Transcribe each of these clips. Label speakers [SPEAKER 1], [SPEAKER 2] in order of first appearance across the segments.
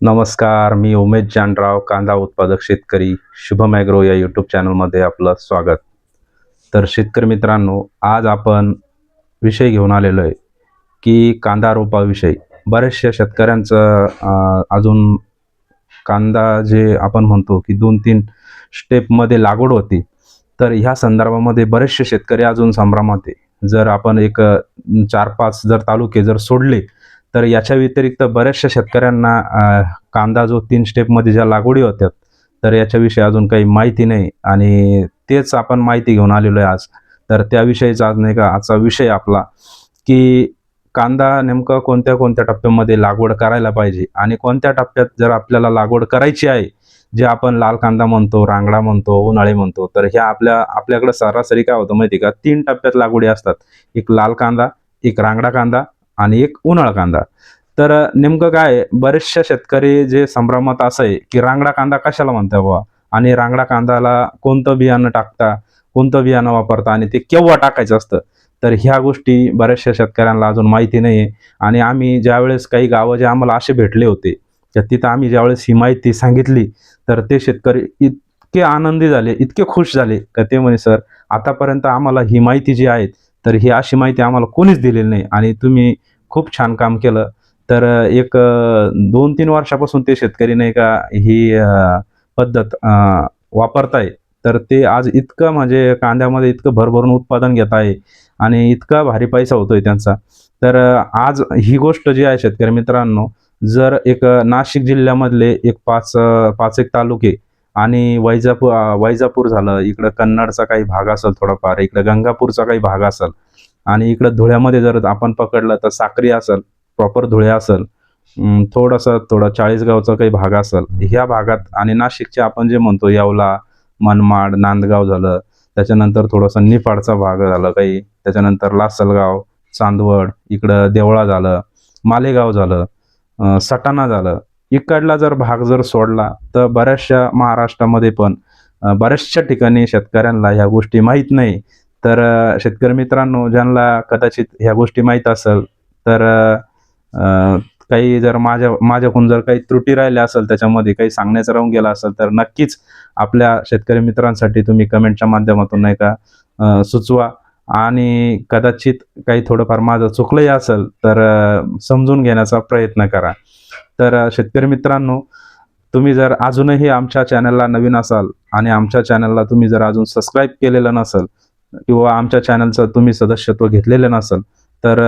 [SPEAKER 1] नमस्कार मी उमेश जानराव कांदा उत्पादक शेतकरी शुभम ॲग्रो या यूट्यूब चॅनलमध्ये आपलं स्वागत. तर शेतकरी मित्रांनो आज आपण विषय घेऊन आलेलो आहे की कांदा रोपाविषयी. बऱ्याचशा शेतकऱ्यांचं अजून कांदा जे आपण म्हणतो की दोन तीन स्टेपमध्ये लागवड होती. तर ह्या संदर्भामध्ये बरेचसे शेतकरी अजून संभ्रमात आहे. जर आपण एक चार पाच जर तालुके जर सोडले तर याच्या व्यतिरिक्त बऱ्याचशा शेतकऱ्यांना कांदा जो तीन स्टेपमध्ये ज्या लागवडी होत्या तर याच्याविषयी अजून काही माहिती नाही. आणि तेच आपण माहिती घेऊन आलेलो आहे आज. तर त्याविषयीचा आज नाही का आजचा विषय आपला की कांदा नेमकं कोणत्या कोणत्या टप्प्यामध्ये लागवड करायला पाहिजे? आणि कोणत्या टप्प्यात जर आपल्याला लागवड करायची आहे जे आपण लाल कांदा म्हणतो रांगडा म्हणतो उन्हाळी म्हणतो तर ह्या आपल्या आपल्याकडे सरासरी काय होतं माहिती आहे का? तीन टप्प्यात लागवडी असतात. एक लाल कांदा एक रांगडा कांदा आणि एक उन्हाळ कांदा. तर नेमकं काय आहे, बरेचशा शेतकरी जे संभ्रमात असं आहे की रांगडा कांदा कशाला म्हणता बुवा? आणि रांगडा कांदाला कोणतं बियाणं टाकता कोणतं बियाणं वापरता आणि ते केव्हा टाकायचं असतं? तर ह्या गोष्टी बऱ्याचशा शेतकऱ्यांना अजून माहिती नाही आहे आणि आम्ही ज्यावेळेस काही गावं जे आम्हाला असे भेटले होते तर तिथं आम्ही ज्यावेळेस ही माहिती सांगितली तर ते शेतकरी इतके आनंदी झाले इतके खुश झाले का ते म्हणे सर आतापर्यंत आम्हाला ही माहिती जी आहे तर ही अशी माहिती आम्हाला कोणीच दिलेली नाही. आणि तुम्ही खूप छान काम केलं. तर एक दोन तीन वर्षापासून ते शेतकरी नाही का ही पद्धत वापरताय. तर ते आज इतकं म्हणजे कांद्यामध्ये इतकं भरभरून उत्पादन घेत आहे आणि इतका भारी पैसा होतोय त्यांचा. तर आज ही गोष्ट जी आहे शेतकरी मित्रांनो जर एक नाशिक जिल्ह्यामधले एक पाच पाच एक तालुके आणि वैजापूर वैजापूर झालं इकडं कन्नडचा काही भाग असेल थोडाफार इकडं गंगापूरचा काही भाग असेल आणि इकडं धुळ्यामध्ये जर आपण पकडलं तर साक्री असेल प्रॉपर धुळे असेल अं, थोडंसं थोडं चाळीसगावचा काही भाग असेल ह्या भागात आणि नाशिकचे आपण जे म्हणतो येवला मनमाड नांदगाव झालं त्याच्यानंतर थोडंसं निफाडचा भाग झालं काही त्याच्यानंतर लासलगाव चांदवड इकडं देवळा झालं मालेगाव झालं सटाणा झालं इकडला जर भाग जर सोडला तर बऱ्याचशा महाराष्ट्रामध्ये पण बऱ्याचशा ठिकाणी शेतकऱ्यांना ह्या गोष्टी माहीत नाही. तर शेतकरी मित्रांनो ज्यांना कदाचित ह्या गोष्टी माहीत असेल तर काही जर माझ्या माझ्याकडून जर काही त्रुटी राहिल्या असेल त्याच्यामध्ये काही सांगण्याचं राहून गेला असेल तर नक्कीच आपल्या शेतकरी मित्रांसाठी तुम्ही कमेंटच्या माध्यमातून नाही का सुचवा. आणि कदाचित काही थोडंफार माझं चुकलंही असेल तर समजून घेण्याचा प्रयत्न करा. तर शेतकरी मित्रांनो तुम्ही जर अजूनही आमच्या चॅनलला नवीन असाल आणि आमच्या चॅनलला तुम्ही जर अजून सबस्क्राईब केलेलं नसेल किंवा आमच्या चॅनलचं तुम्ही सदस्यत्व घेतलेलं नसेल तर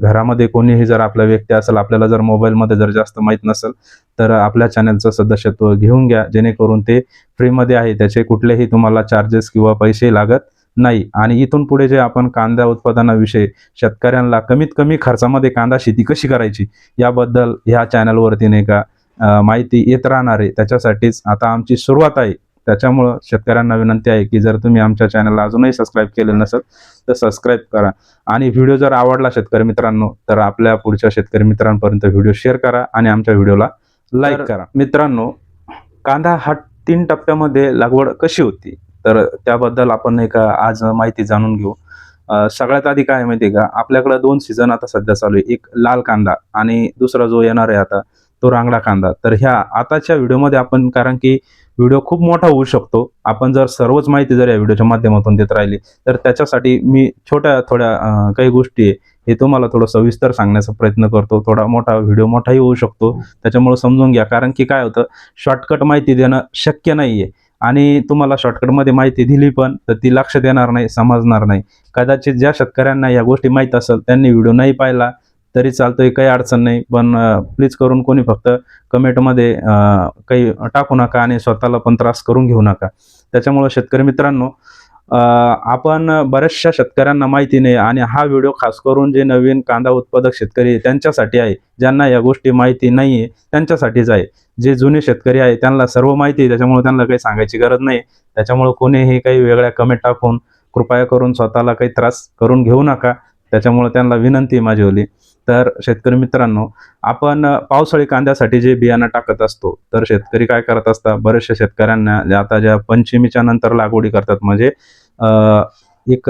[SPEAKER 1] घरामध्ये कोणीही जर आपला व्यक्ती असेल आपल्याला जर मोबाईलमध्ये जर जास्त माहीत नसेल तर आपल्या चॅनलचं सदस्यत्व घेऊन घ्या जेणेकरून ते फ्रीमध्ये आहे त्याचे कुठलेही तुम्हाला चार्जेस किंवा पैसे लागत नाही. आणि इथून पुढे जे आपण कांदा उत्पादनाविषयी शेतकऱ्यांना कमीत कमी खर्चामध्ये कांदा शेती कशी करायची याबद्दल ह्या चॅनलवरती नाही का माहिती येत राहणार आहे. त्याच्यासाठीच आता आमची सुरुवात आहे. त्याच्यामुळं शेतकऱ्यांना विनंती आहे की जर तुम्ही आमच्या चॅनलला अजूनही सबस्क्राईब केलेलं नसेल तर सबस्क्राईब करा. आणि व्हिडिओ जर आवडला शेतकरी मित्रांनो तर आपल्या पुढच्या शेतकरी मित्रांपर्यंत व्हिडिओ शेअर करा आणि आमच्या व्हिडिओला लाईक करा. मित्रांनो कांदा हा तीन टप्प्यामध्ये लागवड कशी होती? तर त्याबद्दल आपण एक आज माहिती जाणून घेऊ. सगळ्यात आधी काय माहिती आहे का? आपल्याकडे दोन सीझन आता सध्या चालू आहे. एक लाल कांदा आणि दुसरा जो येणार आहे आता तो रांगडा कांदा. तर ह्या आताच्या व्हिडिओमध्ये आपण कारण की व्हिडिओ खूप मोठा होऊ शकतो. आपण जर सर्वच माहिती जर या व्हिडिओच्या माध्यमातून देत राहिली तर त्याच्यासाठी मी छोट्या थोड्या काही गोष्टी आहे हे तुम्हाला थोडं सविस्तर सांगण्याचा प्रयत्न करतो. थोडा मोठा व्हिडिओ मोठाही होऊ शकतो. त्याच्यामुळे समजून घ्या. कारण की काय होतं? शॉर्टकट माहिती देणं शक्य नाही आहे आणि तुम्हाला शॉर्टकटमध्ये माहिती दिली पण तर ती लक्षात येणार नाही समजणार नाही. कदाचित ज्या शेतकऱ्यांना या गोष्टी माहीत असेल त्यांनी व्हिडिओ नाही पाहिला तरी चालतोय काही अडचण नाही. पण प्लीज करून कोणी फक्त कमेंटमध्ये काही टाकू नका आणि स्वतःला पण त्रास करून घेऊ नका. त्याच्यामुळं शेतकरी मित्रांनो आपण बऱ्याचशा शेतकऱ्यांना माहिती नाही आणि हा व्हिडिओ खास करून जे नवीन कांदा उत्पादक शेतकरी त्यांच्यासाठी आहे ज्यांना या गोष्टी माहिती नाही आहे त्यांच्यासाठीच आहे. जे जुने शेतकरी आहे त्यांना सर्व माहिती आहे त्याच्यामुळे त्यांना काही सांगायची गरज नाही. त्याच्यामुळे कोणीही काही वेगळ्या कमेंट टाकून कृपया करून स्वतःला काही त्रास करून घेऊ नका. त्याच्यामुळे त्यांना विनंती माझी होली तर शेतकरी मित्रांनो आपण पावसाळी कांद्यासाठी जे बियाणं टाकत असतो तर शेतकरी काय करत असतात? बऱ्याचशा शेतकऱ्यांना आता ज्या पंचमीच्या नंतर लागवडी करतात म्हणजे एक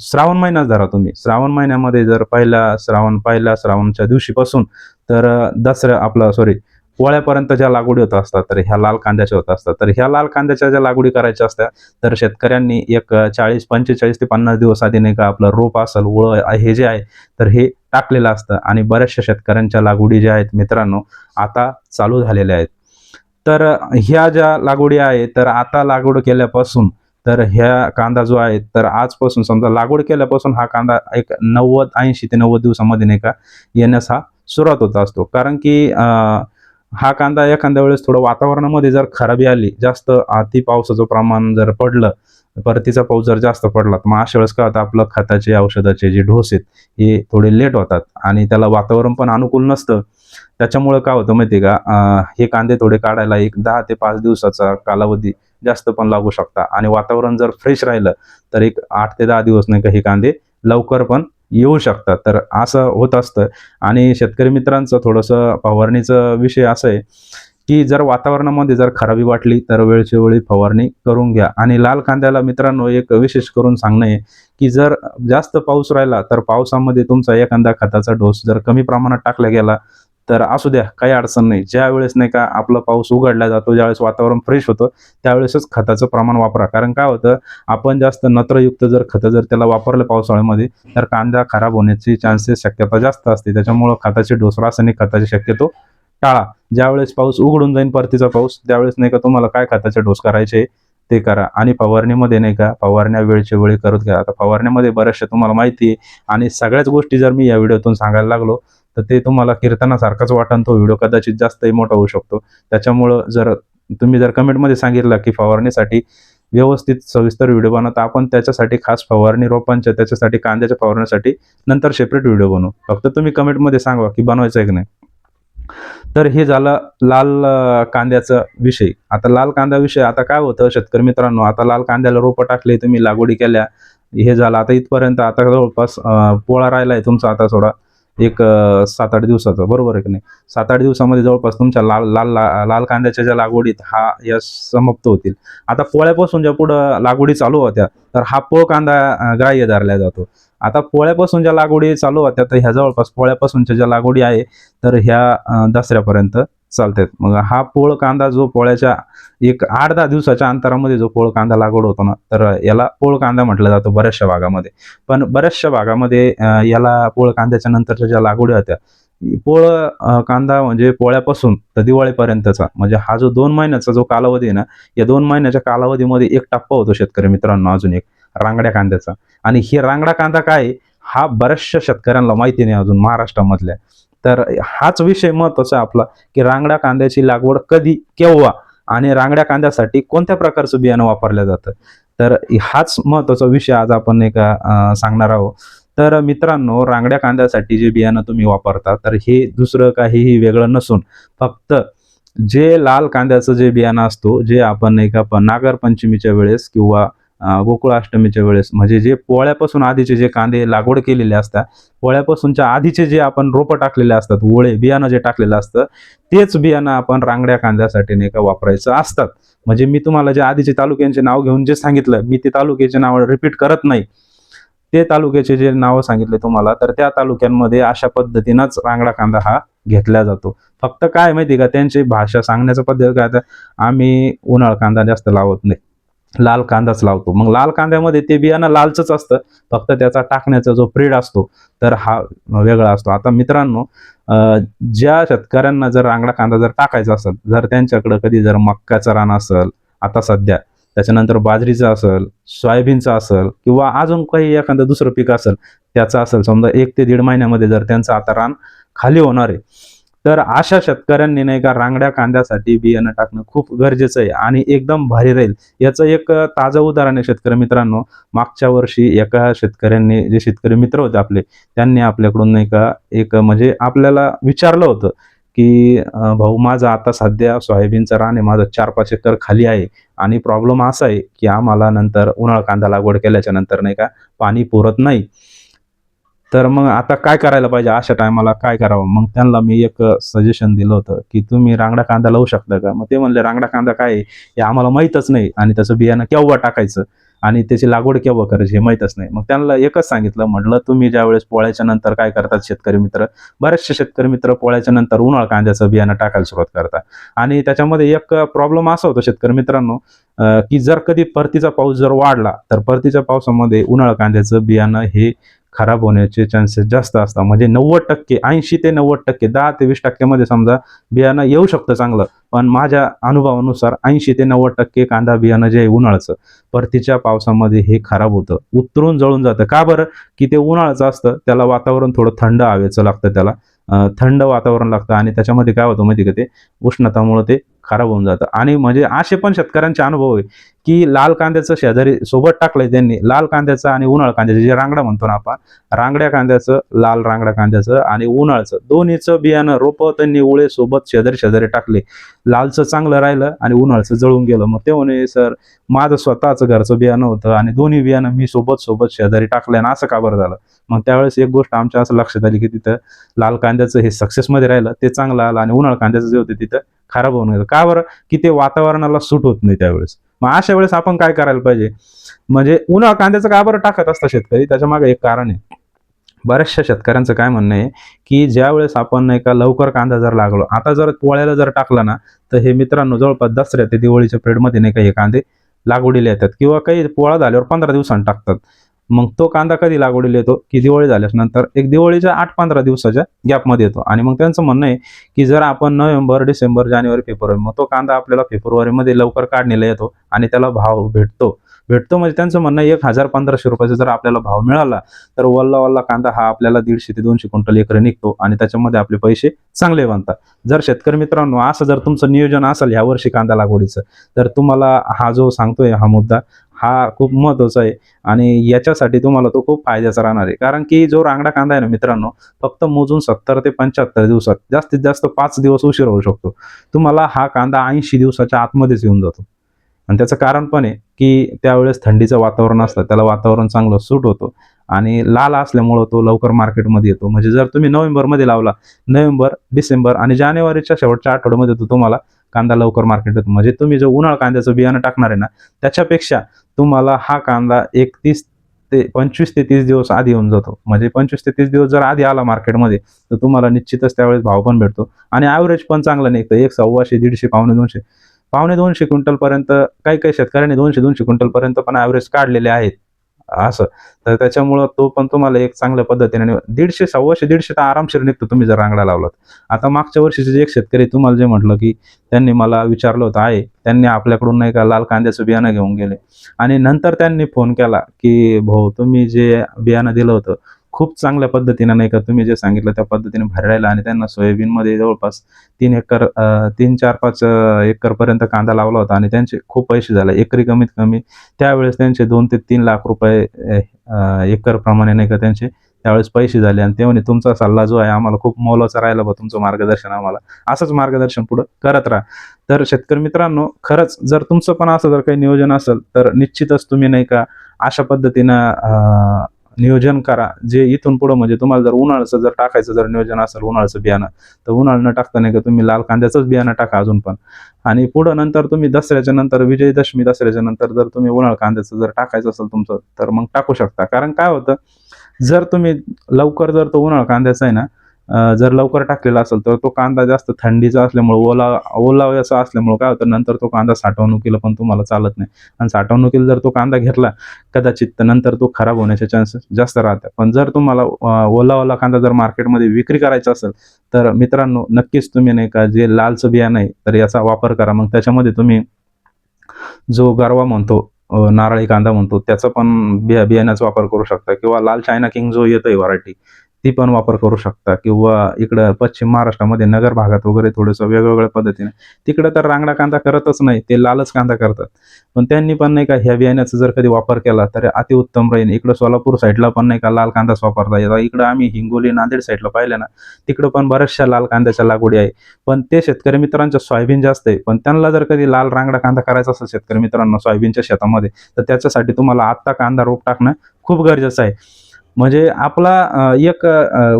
[SPEAKER 1] श्रावण महिनाच धरा तुम्ही. श्रावण महिन्यामध्ये जर पहिला श्रावण पहिल्या श्रावणच्या दिवशीपासून तर दसऱ्या आपलं सॉरी पोळ्यापर्यंत ज्या लागवडी होत असतात तर ह्या लाल कांद्याच्या होत असतात. तर ह्या लाल कांद्याच्या ज्या लागवडी करायच्या असतात तर शेतकऱ्यांनी एक चाळीस पंचेचाळीस ते पन्नास दिवस आधी नाही का आपलं रोप असेल उळ हे जे आहे तर हे टाकलेलं असतं. आणि बऱ्याचशा शेतकऱ्यांच्या लागवडी ज्या आहेत मित्रांनो आता चालू झालेल्या आहेत. तर ह्या ज्या लागवडी आहेत तर आता लागवड केल्यापासून तर ह्या कांदा जो आहे तर आजपासून समजा लागवड केल्यापासून हा कांदा एक नव्वद ऐंशी ते नव्वद दिवसामध्ये नाही का येण्यास हा सुरुवात होत असतो. कारण की हा कांदा एखाद्या वेळेस थोडं वातावरणामध्ये जर खराबी आली जास्त अति पावसाचं प्रमाण जर पडलं परतीचा पाऊस जर जास्त पडला तर मग अशा वेळेस काय होतं आपलं खताचे औषधाचे जे ढोस आहेत हे थोडे लेट होतात. आणि त्याला वातावरण पण अनुकूल नसतं. त्याच्यामुळं काय होतं माहिती आहे का हे कांदे थोडे काढायला एक दहा ते पाच दिवसाचा कालावधी जास्त पण लागू शकता. आणि वातावरण जर फ्रेश राहिलं तर एक आठ ते दहा दिवस नाही का हे कांदे लवकर पण येऊ शकतात. तर असं होत असतं. आणि शेतकरी मित्रांचं थोडंसं फवारणीचं विषय असं आहे की जर वातावरणामध्ये जर खराबी वाटली तर वेळच्या वेळी फवारणी करून घ्या. आणि लाल कांद्याला मित्रांनो एक विशेष करून सांगणं आहे की जर जास्त पाऊस राहिला तर पावसामध्ये तुमचा एखादा खताचा डोस जर कमी प्रमाणात टाकला गेला तर असू द्या काही अडचण नाही. ज्या वेळेस नाही का आपला पाऊस उघडला जातो ज्यावेळेस वातावरण फ्रेश होतं त्यावेळेसच खताचं प्रमाण वापरा. कारण काय होतं आपण जास्त नत्रयुक्त जर खतं जर त्याला वापरलं पावसाळ्यामध्ये तर कांदा खराब होण्याची चान्सेस शक्यता जास्त असते. त्याच्यामुळं खताचे डोस रासायनिक खताची शक्यतो टाळा. ज्यावेळेस पाऊस उघडून जाईल परतीचा पाऊस त्यावेळेस नाही का तुम्हाला काय खताचे डोस करायचे ते करा. आणि फवारणीमध्ये नाही का फवारण्या वेळच्या वेळी करत घ्या. आता फवारण्यामध्ये बऱ्याचशा तुम्हाला माहिती आहे. आणि सगळ्याच गोष्टी जर मी या व्हिडिओतून सांगायला लागलो तर ते तुम्हाला कीर्तनासारखाच वाटन तो व्हिडिओ कदाचित जास्तही मोठा होऊ शकतो. त्याच्यामुळं जर तुम्ही जर कमेंटमध्ये सांगितलं की फवारणीसाठी व्यवस्थित सविस्तर व्हिडिओ बनवता आपण त्याच्यासाठी खास फवारणी रोपांच्या त्याच्यासाठी कांद्याच्या फवारण्यासाठी नंतर सेपरेट व्हिडिओ बनवू. फक्त तुम्ही कमेंटमध्ये सांगा की बनवायचं आहे की नाही. तर हे झालं लाल कांद्याचा विषय. आता लाल कांदा विषय आता काय होतं शेतकरी मित्रांनो आता लाल कांद्याला रोपं टाकले तुम्ही लागवडी केल्या हे झालं. आता इथपर्यंत आता जवळपास पोळा राहिला आहे तुमचा आता थोडा. एक सात आठ दिवसाचा. बरोबर आहे की नाही? सात आठ दिवसामध्ये जवळपास तुमच्या लाल लाल लाल कांद्याच्या ज्या लागवडीत हा या समाप्त होतील. आता पोळ्यापासून ज्या पुढं लागवडी चालू होत्या तर हा पोळ कांदा ग्राह्य धरला जातो. आता पोळ्यापासून ज्या लागवडी चालू होत्या तर ह्या जवळपास पोळ्यापासूनच्या ज्या लागवडी आहे तर ह्या दसऱ्यापर्यंत चालतात. मग हा पोळ कांदा जो पोळ्याच्या एक आठ दहा दिवसाच्या अंतरामध्ये जो पोळ कांदा लागवड होतो ना तर याला पोळ कांदा म्हटलं जातो बऱ्याचशा भागामध्ये. पण बऱ्याचशा भागामध्ये याला पोळ कांद्याच्या नंतरच्या ज्या लागवडी होत्या पोळ कांदा म्हणजे पोळ्यापासून तर दिवाळीपर्यंतचा म्हणजे हा जो दोन महिन्याचा जो कालावधी आहे ना या दोन महिन्याच्या कालावधीमध्ये एक टप्पा होतो शेतकरी मित्रांनो अजून एक रांगड्या कांद्याचा. आणि हे रांगडा कांदा काय आहे? हा बऱ्याचशा शेतकऱ्यांना माहिती नाही अजून महाराष्ट्रामधल्या. तर हाच विषय महत्त्वाचा आपला की रांगड्या कांद्याची लागवड कधी केव्हा आणि रांगड्या कांद्यासाठी कोणत्या प्रकारचं बियाणं वापरलं जातं? तर हाच महत्त्वाचा विषय आज आपण एक सांगणार आहोत. तर मित्रांनो रांगड्या कांद्यासाठी जे बियाणं तुम्ही वापरता तर हे दुसरं काहीही वेगळं नसून फक्त जे लाल कांद्याचं जे बियाणं असतो जे आपण एका नागरपंचमीच्या वेळेस किंवा गोकुळाष्टमीच्या वेळेस. म्हणजे जे पोळ्यापासून आधीचे जे कांदे लागवड केलेले असतात पोळ्यापासूनच्या आधीचे जे आपण रोपं टाकलेले असतात ओळे बियाणं जे टाकलेलं असतं तेच बियाणं आपण रांगड्या कांद्यासाठी नाही का वापरायचं असतात. म्हणजे मी तुम्हाला जे आधीचे तालुक्यांचे नाव घेऊन जे सांगितलं मी ते तालुक्याचे नाव रिपीट करत नाही. ते तालुक्याचे जे नावं सांगितले तुम्हाला तर त्या तालुक्यांमध्ये अशा पद्धतीनंच रांगडा कांदा हा घेतला जातो. फक्त काय माहिती का त्यांची भाषा सांगण्याचं पद्धत काय तर आम्ही उन्हाळ कांदा जास्त लावत नाही. लाल कांदाच लावतो. मग लाल कांद्यामध्ये ते बियाणं लालचंच असतं. फक्त त्याचा टाकण्याचा जो प्रीड असतो तर हा वेगळा असतो. आता मित्रांनो ज्या शेतकऱ्यांना जर रांगडा कांदा जर टाकायचा असेल जर त्यांच्याकडं कधी जर मक्काचं रान असेल आता सध्या त्याच्यानंतर बाजरीचं असेल सोयाबीनचं असेल किंवा अजून काही एखादं दुसरं पीक असेल त्याचं असेल समजा एक ते दीड महिन्यामध्ये जर त्यांचं आता रान खाली होणार आहे तर अशा शेतकऱ्यांनी नाही का रांगड्या कांद्यासाठी बियाणं टाकणं खूप गरजेचं आहे आणि एकदम भारी राहील. याचं एक ताजं उदाहरण आहे शेतकरी मित्रांनो. मागच्या वर्षी एका शेतकऱ्यांनी जे शेतकरी मित्र होते आपले त्यांनी आपल्याकडून नाही का एक म्हणजे आपल्याला विचारलं होतं की भाऊ माझा आता सध्या सोयाबीनचं रान आहे माझं चार पाच एकर खाली आहे आणि प्रॉब्लेम असा आहे की आम्हाला नंतर उन्हाळा कांदा लागवड केल्याच्यानंतर नाही का पाणी पुरत नाही. तर मग आता काय करायला पाहिजे? अशा टायमाला काय करावं? मग त्यांना मी एक सजेशन दिलं होतं की तुम्ही रांगडा कांदा लावू शकता का? मग ते म्हणले रांगडा कांदा काय आहे? हे आम्हाला माहीतच नाही. आणि त्याचं बियाणं केव्हा टाकायचं? आणि त्याची लागवड केव्हा करायची हे माहीतच नाही. मग त्यांना एकच सांगितलं म्हटलं तुम्ही ज्यावेळेस पोळ्याच्या नंतर काय करतात शेतकरी मित्र? बरेचसे शेतकरी मित्र पोळ्याच्या नंतर उन्हाळ कांद्याचं बियाणं टाकायला सुरुवात करतात. आणि त्याच्यामध्ये एक प्रॉब्लेम असा होतो शेतकरी मित्रांनो की जर कधी परतीचा पाऊस जर वाढला तर परतीच्या पावसामध्ये उन्हाळ कांद्याचं बियाणं हे खराब होण्याचे चान्सेस जास्त असतात. म्हणजे नव्वद टक्के ऐंशी ते नव्वद टक्के दहा ते वीस टक्क्यामध्ये समजा बियाणं येऊ शकतं चांगलं. पण माझ्या अनुभवानुसार ऐंशी ते नव्वद टक्के कांदा बियाणं जे आहे उन्हाळ्याचं परतीच्या पावसामध्ये हे खराब होतं. उतरून जळून जातं. का बरं? की ते उन्हाळ्याचं असतं त्याला वातावरण थोडं थंड हवेचं लागतं त्याला. थंड वातावरण लागतं आणि त्याच्यामध्ये काय होतं माहिती का ते? उष्णतामुळे ते खराब होऊन जातं. आणि म्हणजे असे पण शेतकऱ्यांचे अनुभव आहे. की लाल कांद्याचं शेजारी सोबत टाकलंय त्यांनी लाल कांद्याचं आणि उन्हाळ कांद्याचं जे रांगडा म्हणतो ना आपण रांगड्या कांद्याचं लाल रांगड्या कांद्याचं आणि उन्हाळचं दोन्हीचं बियाणं रोपं त्यांनी उळे सोबत शेजारी शेजारी टाकले. लालचं चांगलं राहिलं आणि उन्हाळचं जळून गेलं. मग ते म्हणे सर माझं स्वतःचं घरचं बियाणं होतं आणि दोन्ही बियाणं मी सोबत सोबत शेजारी टाकले ना असं का बरं झालं? मग त्यावेळेस एक गोष्ट आमच्या असं लक्षात आली की तिथं लाल कांद्याचं हे सक्सेसमध्ये राहिलं ते चांगलं आलं आणि उन्हाळ कांद्याचं जे होतं तिथं खराब होऊन गेलं. का बरं? की ते वातावरणाला सूट होत नाही त्यावेळेस. मग अशा वेळेस आपण काय करायला पाहिजे? म्हणजे उन्हाळ कांद्याचं का बरं टाकत असतं शेतकरी? त्याच्यामागे एक कारण आहे. बऱ्याचशा शेतकऱ्यांचं काय म्हणणं आहे की ज्या वेळेस आपण नाही का लवकर कांदा जर लागलो आता जर पोळ्याला जर टाकला ना तर हे मित्रांनो जवळपास दसऱ्या ते दिवाळीच्या पिरियडमध्ये नाही का हे कांदे लागवडीला येतात किंवा काही पोळा झाल्यावर पंधरा दिवसांनी टाकतात. मग तो कांदा कधी लागवडीला येतो? की दिवाळी झाल्यास नंतर एक दिवाळीच्या आठ पंधरा दिवसाच्या गॅपमध्ये येतो. आणि मग त्यांचं म्हणणं आहे की जर आपण नोव्हेंबर डिसेंबर जानेवारी फेब्रुवारी मग तो कांदा आपल्याला फेब्रुवारीमध्ये लवकर काढणीला येतो आणि त्याला भाव भेटतो. भेटतो. म्हणजे त्यांचं म्हणणं एक हजार पंधराशे रुपयाचा जर आपल्याला भाव मिळाला तर वल्ला वल्ला कांदा हा आपल्याला दीडशे ते दोनशे क्विंटल एकरे निघतो आणि त्याच्यामध्ये आपले पैसे चांगले बनतात. जर शेतकरी मित्रांनो असं जर तुमचं नियोजन असेल ह्या वर्षी कांदा लागवडीचं तर तुम्हाला हा जो सांगतोय हा मुद्दा हा खूप महत्त्वाचा आहे. आणि याच्यासाठी तुम्हाला तो खूप फायद्याचा राहणार आहे. कारण की जो रांगडा कांदा आहे ना मित्रांनो फक्त मोजून सत्तर ते पंच्याहत्तर दिवसात जास्तीत जास्त पाच दिवस उशीर होऊ शकतो. तुम्हाला हा कांदा ऐंशी दिवसाच्या आतमध्येच येऊन जातो. आणि त्याचं कारण पण आहे की त्यावेळेस थंडीचं वातावरण असतं त्याला वातावरण चांगलं सूट होतं. आणि लाल असल्यामुळं तो लवकर मार्केटमध्ये येतो. म्हणजे जर तुम्ही नोव्हेंबरमध्ये लावला नोव्हेंबर डिसेंबर आणि जानेवारीच्या शेवटच्या आठवड्यामध्ये तो तुम्हाला कांदा लवकर मार्केट येतो. म्हणजे तुम्ही जो उन्हाळ कांद्याचं बियाणं टाकणार आहे ना त्याच्यापेक्षा तुम्हाला हा कांदा एक तीस ते पंचवीस ते तीस दिवस आधी येऊन जातो. म्हणजे पंचवीस ते तीस दिवस जर आधी आला मार्केटमध्ये तर तुम्हाला निश्चितच त्यावेळेस भाव पण भेटतो. आणि ॲव्हरेज पण चांगला निघतं. एक सव्वाशे दीडशे पावणे दोनशे. पावणे दोनशे क्विंटलपर्यंत काही काही शेतकऱ्यांनी दोनशे दोनशे क्विंटलपर्यंत पण ॲव्हरेज काढलेले आहेत. असं. तर त्याच्यामुळं तो पण तुम्हाला एक चांगल्या पद्धतीने दीडशे सव्वाशे दीडशे तर आरामशीर निघतो तुम्ही जर रांगडा लावलात. आता मागच्या वर्षीचे जे एक शेतकरी तुम्हाला जे म्हटलं की त्यांनी मला विचारलं होतं आहे त्यांनी आपल्याकडून नाही का लाल कांद्याचं बियाणं घेऊन गेले. आणि नंतर त्यांनी फोन केला की भाऊ तुम्ही जे बियाणं दिलं होतं खूप चांगल्या पद्धतीनं नाही का तुम्ही जे सांगितलं त्या पद्धतीने भरायला आणि त्यांना सोयाबीनमध्ये जवळपास तीन एकर तीन चार पाच एकरपर्यंत कांदा लावला होता आणि त्यांचे खूप पैसे झाले. एकरी कमीत कमी त्यावेळेस त्यांचे दोन ते तीन लाख रुपये एकरप्रमाणे नाही का त्यांचे त्यावेळेस पैसे झाले. आणि ते म्हणे तुमचा सल्ला जो आहे आम्हाला खूप मोलाचा राहिला बा तुमचं मार्गदर्शन आम्हाला. असंच मार्गदर्शन पुढं करत राहा. तर शेतकरी मित्रांनो खरंच जर तुमचं पण असं जर काही नियोजन असेल तर निश्चितच तुम्ही नाही का अशा पद्धतीनं नियोजन करा. जे इथून पुढं म्हणजे तुम्हाला जर उन्हाळ्याचं जर टाकायचं जर नियोजन असेल उन्हाळ्याचं बियाणं तर उन्हाळा न टाकता नाही का तुम्ही लाल कांद्याचंच बियाणं टाका अजून पण. आणि पुढं नंतर तुम्ही दसऱ्याच्या नंतर विजयदशमी दसऱ्याच्या नंतर जर तुम्ही उन्हाळ कांद्याचं जर टाकायचं असेल तुमचं तर मग टाकू शकता. कारण काय होतं जर तुम्ही लवकर जर तो उन्हाळ कांद्याचा आहे ना जर लवकर टाकलेला असेल तर तो कांदा जास्त थंडीचा असल्यामुळे ओला ओलाव्याचा असल्यामुळे काय होतं? नंतर तो कांदा साठवणुकीला पण तुम्हाला चालत नाही. आणि साठवणुकीला जर तो कांदा घेतला कदाचित तर नंतर तो खराब होण्याचे चान्सेस जास्त राहतात. पण जर तुम्हाला ओला ओला कांदा जर मार्केटमध्ये विक्री करायचा असेल तर मित्रांनो नक्कीच तुम्ही नाही का जे लालचं बियाणं आहे तर याचा वापर करा. मग त्याच्यामध्ये तुम्ही जो गरवा म्हणतो नारळी कांदा म्हणतो त्याचा पण बिया बियाण्याचा वापर करू शकता. किंवा लाल चायना किंग जो येतोय व्हरायटी ती पण वापर करू शकता. किंवा इकडं पश्चिम महाराष्ट्रामध्ये नगर भागात वगैरे थोडंसं वेगवेगळ्या पद्धतीने. तिकडं तर रांगडा कांदा करतच नाही ते लालच कांदा करतात. पण त्यांनी पण नाही का ह्या बियाण्याचा जर कधी वापर केला तर अतिउत्तम राहील इकडं सोलापूर साईडला पण नाही का लाल कांदाच वापरता येतात. इकडं आम्ही हिंगोली नांदेड साईडला पाहिलं ना तिकडं पण बऱ्याचशा लाल कांद्याच्या लागवडी आहे. पण ते शेतकरी मित्रांच्या सोयाबीन जास्त आहे. पण त्यांना जर कधी लाल रांगडा कांदा करायचा असेल शेतकरी मित्रांनो सोयाबीनच्या शेतामध्ये तर त्याच्यासाठी तुम्हाला आत्ता कांदा रोप टाकणं खूप गरजेचं आहे. म्हणजे आपला एक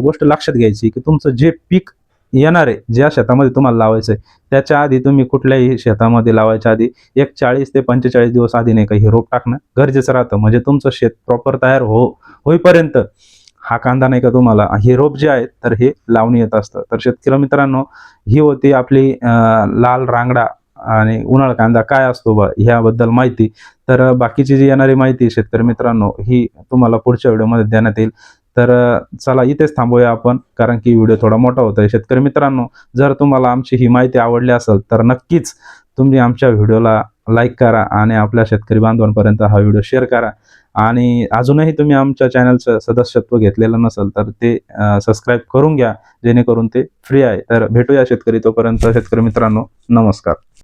[SPEAKER 1] गोष्ट लक्षात घ्यायची की तुमचं जे पीक येणार आहे ज्या शेतामध्ये तुम्हाला लावायचं आहे त्याच्या आधी तुम्ही कुठल्याही शेतामध्ये लावायच्या आधी एक चाळीस ते पंचेचाळीस दिवस आधी नाही का हे रोप टाकणं गरजेचं राहतं. म्हणजे तुमचं शेत प्रॉपर तयार हो होईपर्यंत हा कांदा नाही का तुम्हाला हे रोप जे आहेत तर हे लावणी येत असतं. तर शेतकरी मित्रांनो ही होती आपली लाल रांगडा आणि उन्हाळा कांदा काय असतो बा ह्याबद्दल माहिती. तर बाकीची जी येणारी माहिती शेतकरी मित्रांनो ही तुम्हाला पुढच्या व्हिडिओमध्ये देण्यात येईल. तर चला इथेच थांबूया आपण कारण की व्हिडिओ थोडा मोठा होता आहे शेतकरी मित्रांनो जर तुम्हाला आमची ही माहिती आवडली असेल तर नक्कीच तुम्ही आमच्या व्हिडिओला लाईक करा आणि आपल्या शेतकरी बांधवांपर्यंत हा व्हिडिओ शेअर करा. आणि अजूनही तुम्ही आमच्या चॅनलचं सदस्यत्व घेतलेलं नसेल तर ते सबस्क्राईब करून घ्या जेणेकरून ते फ्री आहे. तर भेटूया शेतकरी तोपर्यंत. शेतकरी मित्रांनो नमस्कार.